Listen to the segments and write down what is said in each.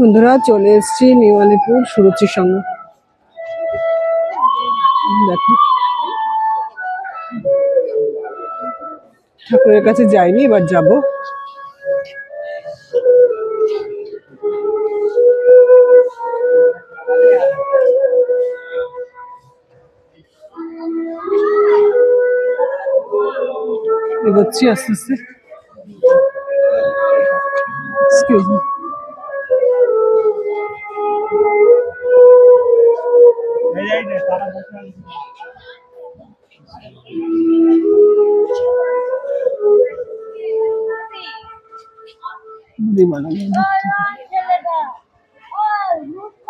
বন্ধুরা, চলে এসেছি নিউ আলিপুর সুরুচির সঙ্গে। দেখো। ঠাকুরের কাছে যাইনি, এবার যাব। এগোচ্ছি আস্তে আস্তে। এক্সকিউজ মি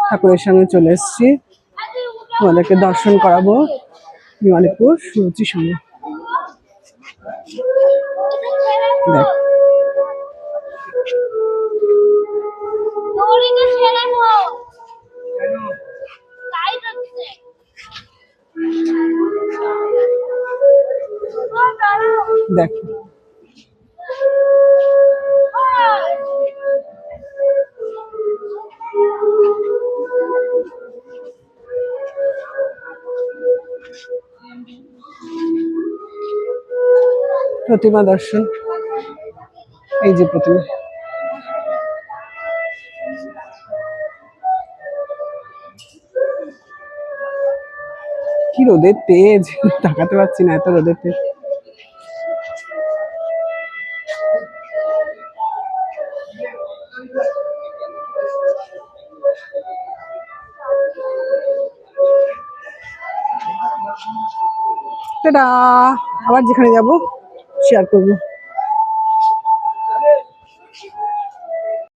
ঠাকুরের সঙ্গে চলে এসেছি। তোমাদেরকে দর্শন করাবো নিমালিপুর সুরুচি সঙ্গে দেখ। দেখ। প্রতিমা দর্শন। এই যে প্রতিমা। কি রোদের তেজ? তাকাতে পারছি না এত রোদের তেজ। আবার যেখানে যাব শেয়ার করব।